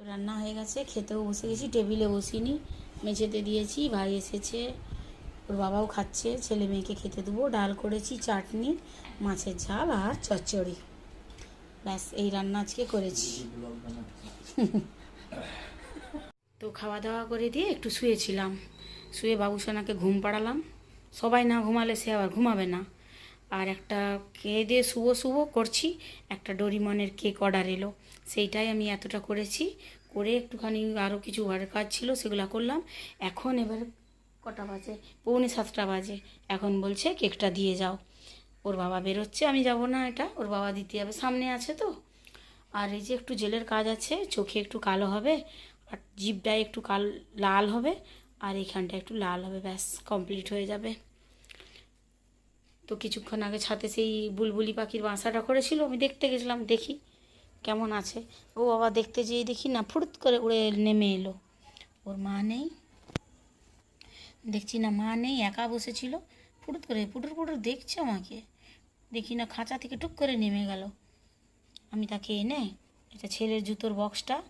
তো রান্না হয়ে গেছে, খেতেও বসে গেছি, টেবিলে বসিনি, মেঝেতে দিয়েছি, ভাই এসেছে, ওর বাবাও খাচ্ছে, ছেলে মেয়েকে খেতে দেবো, ডাল করেছি, চাটনি, মাছের ঝাল আর চচ্চড়ি। ব্যাস, এই রান্না আজকে করেছি। তো খাওয়া দাওয়া করে দিয়ে একটু শুয়েছিলাম, শুয়ে বাবুসোনাকে ঘুম পাড়ালাম, সবাই না ঘুমালে সে আবার ঘুমাবে না। আর একটা খেয়ে দিয়ে শুভ শুভ করছি। একটা ডোরিমনের কেক অর্ডার এলো। সেইটাই আমি এতটা করেছি। করে একটুখানি আরও কিছু ঘরের কাজ ছিল, সেগুলো করলাম। এখন এবার কটা বাজে? পৌনে সাতটা বাজে। এখন বলছে কেকটা দিয়ে যাও। ওর বাবা বেরোচ্ছে, আমি যাব না এটা। ওর বাবা দিতে যাবে। সামনে আছে তো। আর এই যে একটু জেলের কাজ আছে, চোখে একটু কালো হবে, আর জিভটায় একটু কাল, লাল হবে, আর এইখানটা একটু লাল হবে, ব্যাস কমপ্লিট হয়ে যাবে। তো কিছুক্ষণ আগে ছাতে সেই বুলবুলি পাখির বাসাটা করেছিল, আমি দেখতে গেছিলাম, দেখি কেমন আছে। ও বাবা দেখতে যেয়ে দেখি না, ফুরুত করে উড়ে নেমে এলো। ওর মা নেই। দেখছি না, মা নেই, একা বসেছিল। ফুটুত করে, পুটুর পুটুর দেখছে আমাকে। দেখি না, খাঁচা থেকে টুক করে নেমে গেল। আমি তাকে এনে এটা ছেলের জুতোর বক্সটা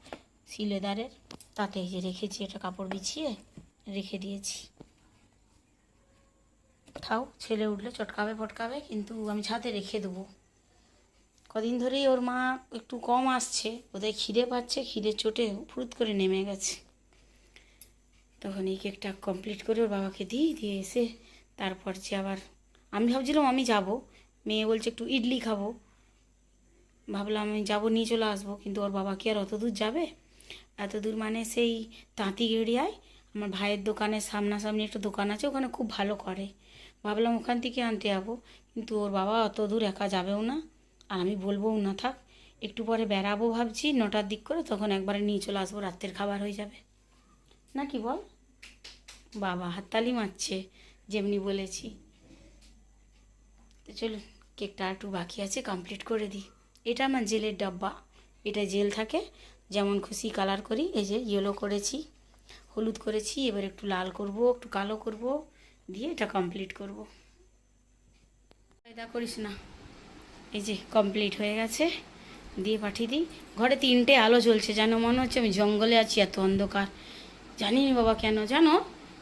সিলেদারের তাতে যে রেখেছি এটা কাপড় বিছিয়ে, রেখে দিয়েছি। খাও ছেলে উঠলে চটকাবে, ফটকাবে, কিন্তু আমি ছাদে রেখে দেবো। কদিন ধরেই ওর মা একটু কম আসছে ওদের খিদে পাচ্ছে, খিদে চোটে ফুরুত করে নেমে গেছে। তখন এই কেকটা কমপ্লিট করে ওর বাবাকে দিই, দিয়ে এসে তারপর যে আবার আমি ভাবছিলাম আমি যাব, মেয়ে বলছে একটু ইডলি খাব। ভাবলাম আমি যাব, নিয়ে চলে আসব, কিন্তু ওর বাবা কি আর অত দূর যাবে? এত দূর মানে সেই তাঁতি গেড়িয়ায় আমার ভাইয়ের দোকানের সামনাসামনি একটা দোকান আছে, ওখানে খুব ভালো করে। ভাবলাম ওখান থেকে আনতে যাব, কিন্তু ওর বাবা অত দূর একা যাবেও না। আর আমি বলবোও না, থাক, একটু পরে বেড়াবো ভাবছি, নটার দিক করে তখন একবারে নিয়ে চলে আসব, রাত্রের খাবার হয়ে যাবে। না কি বল? বাবা হাততালি মারছে, যেমনি বলেছি। তো চলুন, কেকটা আর একটু বাকি আছে কমপ্লিট করে দিই। এটা আমার জেলের ডাব্বা। এটা জেল থাকে, যেমন খুশি কালার করি, এই যে ইয়েলো করেছি, হলুদ করেছি, এবার একটু লাল করব, একটু কালো করব। দিয়ে এটা কমপ্লিট করব। এটা করিস না। এই যে কমপ্লিট হয়ে গেছে দিয়ে পাঠিয়ে দিই। ঘরে তিনটে আলো জ্বলছে যেন মনে হচ্ছে আমি জঙ্গলে আছি এত অন্ধকার। জানি বাবা কেন জানো?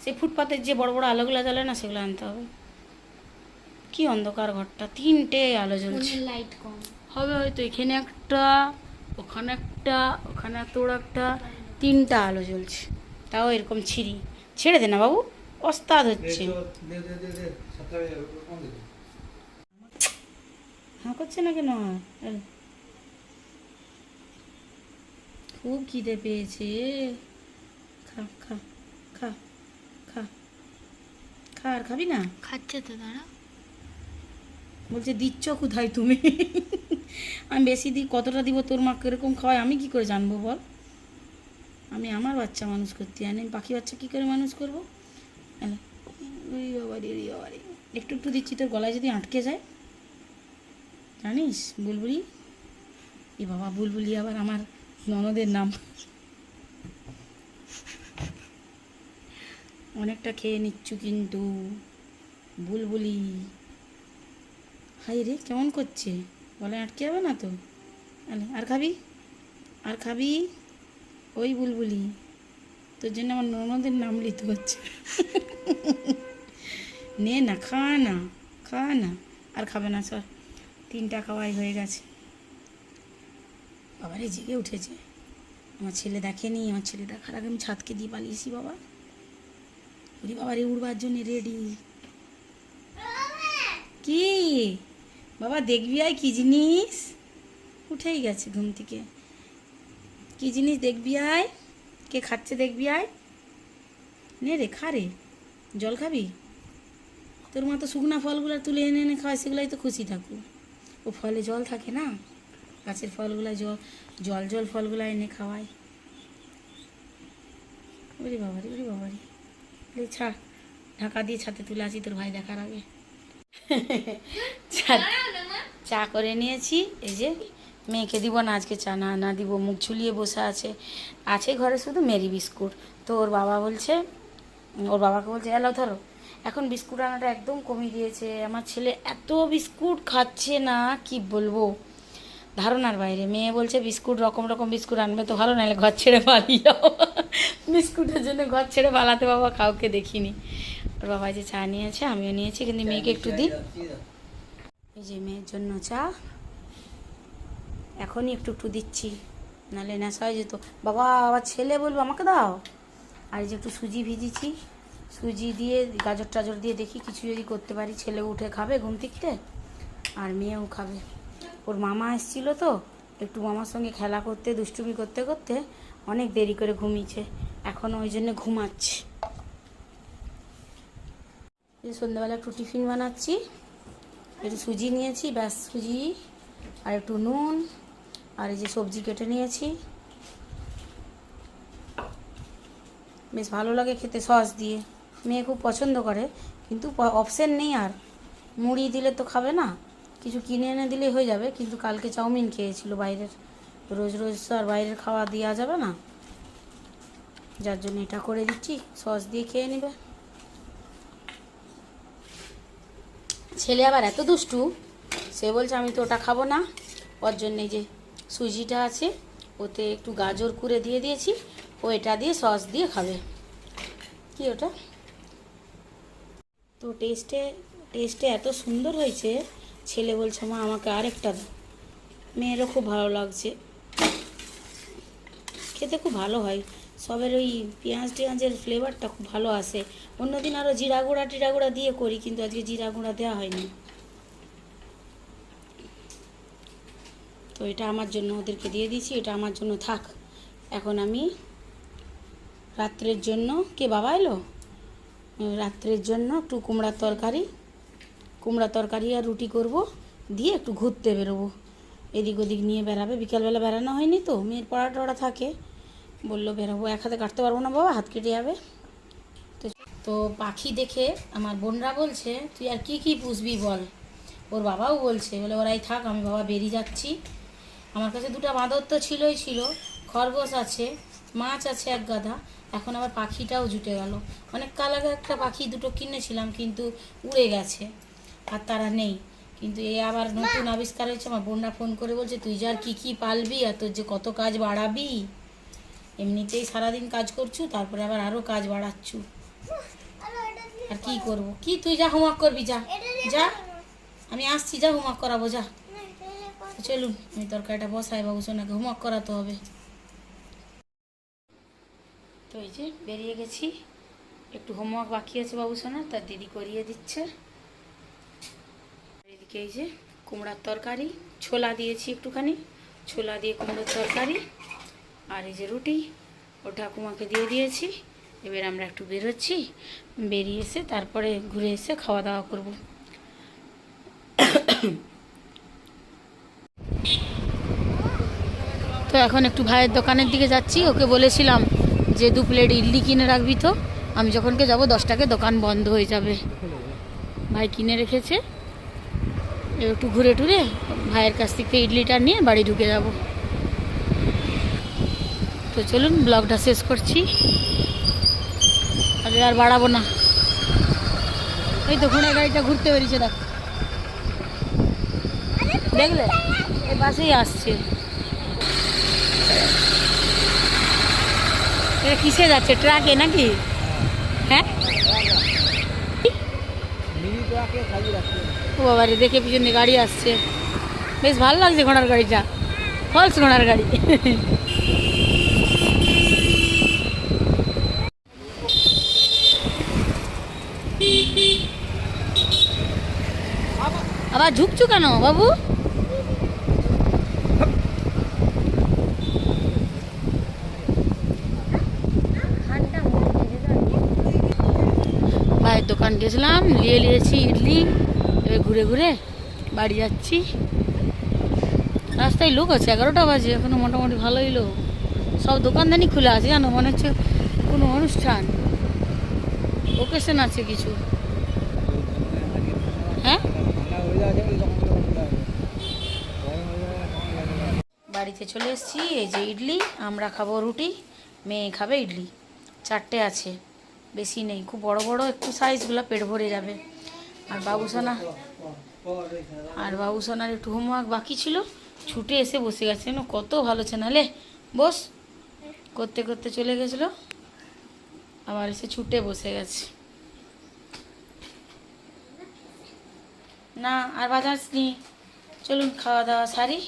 সেই ফুটপাতের যে বড় বড় আলোগুলো জ্বলে না সেগুলো আনতে হবে। কি অন্ধকার ঘরটা তিনটে আলো জ্বলছে। লাইট কম। হবে হয়তো এখানে একটা ওখানে একটা ওখানে তোর একটা তিনটা আলো জ্বলছে। তাও এরকম ছিঁড়ি। ছেড়ে দে না বাবু। ওস্তাদ হচ্ছে হ্যাঁ করছে না কেন খুব খিদে পেয়েছে খা খা খা খা খা আর খাবি না খাচ্ছে তো দাঁড়া বলছে দিচ্ছ কোথায় তুমি আমি বেশি দিই কতটা দিব তোর মা কীরকম খাওয়ায় আমি কি করে জানব বল আমি আমার বাচ্চা মানুষ করতে জানি আমি পাখি বাচ্চা কী করে মানুষ করব একটু একটু দিচ্ছি, তোর গলায় যদি আটকে যায়। জানিস, বুলবুলি? এ বাবা, বুলবুলি আবার আমার ননদের নাম। অনেকটা খেয়ে নিচ্ছু কিন্তু, বুলবুলি। হাই রে, কেমন করছে? গলায় আটকে যাবে না তো? আর খাবি? আর খাবি? ওই বুলবুলি। তোর জন্য আমার ননদের নাম লিখতে হচ্ছে। নে না, খা না খা না। আর খাবে না সর তিনটা খাওয়াই হয়ে গেছে। বাবারে, জেগে উঠেছে। আমার ছেলে দেখেনি, আমার ছেলে দেখার আগে আমি ছাদকে দিয়ে পালিয়েছি, বাবা। ওরে বাবারে উড়বার জন্য রেডি কি? বাবা, দেখবি আয় কী জিনিস? উঠেই গেছে ঘুম থেকে। কী জিনিস দেখবি আয়? কে খাচ্ছে দেখবি আয়। নে রে খা রে জল খাবি? তোর মা তো শুকনা ফলগুলো তুলে এনে এনে খাওয়ায় সেগুলাই তো খুশি থাকুক ও ফলে জল থাকে না? গাছের ফলগুলো জল জল জল ফলগুলো এনে খাওয়ায়। ওরে বাবারি ওরে বাবারি। ছাড় ঢাকা দিয়ে ছাতে তুলে আসি তোর ভাই দেখার আগে। চা চা করে নিয়েছি এই যে মেয়েকে দিব, না আজকে চা, না না দিব, মুখ ঝুলিয়ে বসে আছে। আছে ঘরে শুধু মেরি বিস্কুট। তো ওর বাবা বলছে, ওর বাবাকে বলছে এলো ধরো। এখন বিস্কুট আনাটা একদম কমিয়ে দিয়েছে। আমার ছেলে এত বিস্কুট খাচ্ছে না, কি বলব? ধারণার বাইরে। মেয়ে বলছে, বিস্কুট, রকম রকম বিস্কুট আনবে তো ভালো, নাহলে ঘর ছেড়ে পালিয়ে যাও। বিস্কুটের জন্য ঘর ছেড়ে পালাতে বাবা কাউকে দেখিনি। ওর বাবা যে চা নিয়েছে, আমিও নিয়েছি, কিন্তু মেয়েকে একটু দিই। এই যে মেয়ের জন্য চা। এখনই একটু একটু দিচ্ছি। নাহলে নেশা হয়ে যেত। বাবা, আবার ছেলে বলব, আমাকে দাও। আর যে একটু সুজি ভিজিছি সুজি দিয়ে গাজর টাজর দিয়ে দেখি কিছু যদি করতে পারি। ছেলে উঠে খাবে ঘুম থেকে, আর মেয়েও খাবে। ওর মামা এসেছিল তো, একটু মামার সঙ্গে খেলা করতে, দুষ্টুমি করতে করতে অনেক দেরি করে ঘুমিয়েছে। এখন ওই জন্য ঘুমাচ্ছে। এই সন্ধ্যাবেলা একটু টিফিন বানাচ্ছি, একটু সুজি নিয়েছি, ব্যাস সুজি, আর একটু নুন আর এই যে সবজি কেটে নিয়েছি। বেশ ভালো লাগে খেতে সস দিয়ে। মেয়ে খুব পছন্দ করে, কিন্তু অপশন নেই আর। মুড়ি দিলে তো খাবে না। কিছু কিনে এনে দিলেই হয়ে যাবে, কিন্তু কালকে চাউমিন খেয়েছিল বাইরের। রোজ রোজ তো আর বাইরের খাওয়া দেওয়া যাবে না। যার জন্য এটা করে দিচ্ছি, সস দিয়ে খেয়ে নেবে। ছেলে আবার এত দুষ্টু, সে বলছে আমি তো ওটা খাব না। ওর জন্য যে সুজিটা আছে, ওতে একটু গাজর কুড়ে দিয়ে দিয়েছি, ও এটা দিয়ে সস দিয়ে খাবে। কি ওটা? তো টেস্টে টেস্টে এত সুন্দর হয়েছে, ছেলে বলছে, মা, আমাকে আরেকটা দাও। মেয়েরও খুব ভালো লাগছে। খেতে খুব ভালো হয়। সবের ওই পেঁয়াজ টেঁয়াজের ফ্লেভারটা খুব ভালো আসে। অন্যদিন আরও জিরা গুঁড়া, টিরা গুঁড়া দিয়ে করি, কিন্তু আজকে জিরা গুঁড়া দেওয়া হয়নি। তো এটা আমার জন্য ওদেরকে দিয়ে দিয়েছি, এটা আমার জন্য থাক। এখন আমি রাত্রের জন্য, কে বাবা এলো? রাত্রের জন্য একটু কুমড়ার তরকারি কুমড়া তরকারি আর রুটি করব, দিয়ে একটু ঘুরতে বেরোবো। এদিক ওদিক নিয়ে বেড়াবে, বিকালবেলা বেড়ানো হয়নি তো, মেয়ের পড়া টড়া থাকে। বলল, বেরোবো, এক হাতে কাটতে পারব না বাবা, হাত কেটে যাবে। তো তো পাখি দেখে আমার বোনরা বলছে, তুই আর কি কি পুষবি বল? ওর বাবাও বলছে, বলে, ওরাই থাক, আমি বাবা বেরিয়ে যাচ্ছি। আমার কাছে দুটো বাঁদর তো ছিলই ছিল, খরগোশ আছে, মাছ আছে এক গাদা, এখন আবার পাখিটাও জুটে গেল। অনেক কাল আগে একটা পাখি দুটো কিনেছিলাম কিন্তু উড়ে গেছে, আর তারা নেই। কিন্তু এ আবার নতুন আবিষ্কার হয়েছে, আমার বোনরা ফোন করে বলছে, তুই যে আর কী কী পালবি আর তোর যে কত কাজ বাড়াবি? এমনিতেই সারাদিন কাজ করছু, তারপরে আবার আরও কাজ বাড়াচ্ছু। আর কি করব? কি তুই যা হোমওয়ার্ক করবি, যা যা। আমি আসছি, যা হোমওয়ার্ক করাবো, যা। চলুন আমি তরকারিটা বসাই বাবু সোনাকে হোমওয়ার্ক করাতে হবে। তো এই যে বেরিয়ে গেছি, একটু হোমওয়ার্ক বাকি আছে বাবু সোনা, তার দিদি করিয়ে দিচ্ছে। এদিকে এই যে কুমড়ার তরকারি, ছোলা দিয়েছি একটুখানি, ছোলা দিয়ে কুমড়োর তরকারি, আর এই যে রুটি ও ঠাকুমাকে দিয়ে দিয়েছি। এবার আমরা একটু বেরোচ্ছি, বেরিয়ে এসে তারপরে ঘুরে এসে খাওয়া দাওয়া করব। তো এখন একটু ভাইয়ের দোকানের দিকে যাচ্ছি। ওকে বলেছিলাম যে দু প্লেট ইডলি কিনে রাখবি তো। আমি যখনকে যাব দশটাকে দোকান বন্ধ হয়ে যাবে। ভাই কিনে রেখেছে। একটু ঘুরে টুরে ভাইয়ের কাছ থেকে ইডলিটা নিয়ে বাড়ি ঢুকে যাব। তো চলুন, ব্লগটা শেষ করছি। আরে আর বাড়াবো না। এই তো ঘোড়া গাড়িটা ঘুরতে বেরিয়েছে, দেখ। দেখলে? এ বাসেই আসছে। কিসে যাচ্ছে? ট্রাকে নাকি? হ্যাঁ? ও বাবারে, দেখে পিছনে গাড়ি আসছে। বেশ ভালো লাগছে ঘোড়ার গাড়িটা। ফলস ঘোড়ার গাড়ি। আবার ঝুঁকছু কেন বাবু? দোকান গেছিলাম, নিয়ে নিয়েছি ইডলি, এবার ঘুরে ঘুরে বাড়ি যাচ্ছি। রাস্তায় লোক আছে, এগারোটা বাজে, এখনও মোটামুটি ভালোই লোক। সব দোকানদানি খুলে আছে, জানো, মনে হচ্ছে কোনো অনুষ্ঠান। ওকেশন আছে কিছু। হ্যাঁ? বাড়িতে চলে এসেছি, এই যে ইডলি, আমরা খাব রুটি, মেয়ে খাবে ইডলি। চারটে আছে। বেশি নেই। খুব বড় বড় একটু সাইজগুলো পেট ভরে যাবে। আর বাবুসোনা, আর বাবুসোনার একটু হোমওয়ার্ক বাকি ছিল। ছুটে এসে বসে গেছে। জানো কত ভালো ছেনালে বস। করতে করতে চলে গেছিল। আবার এসে ছুটে বসে গেছে। না, আর বাজার নি চলুন, খাওয়া দাওয়া সারি।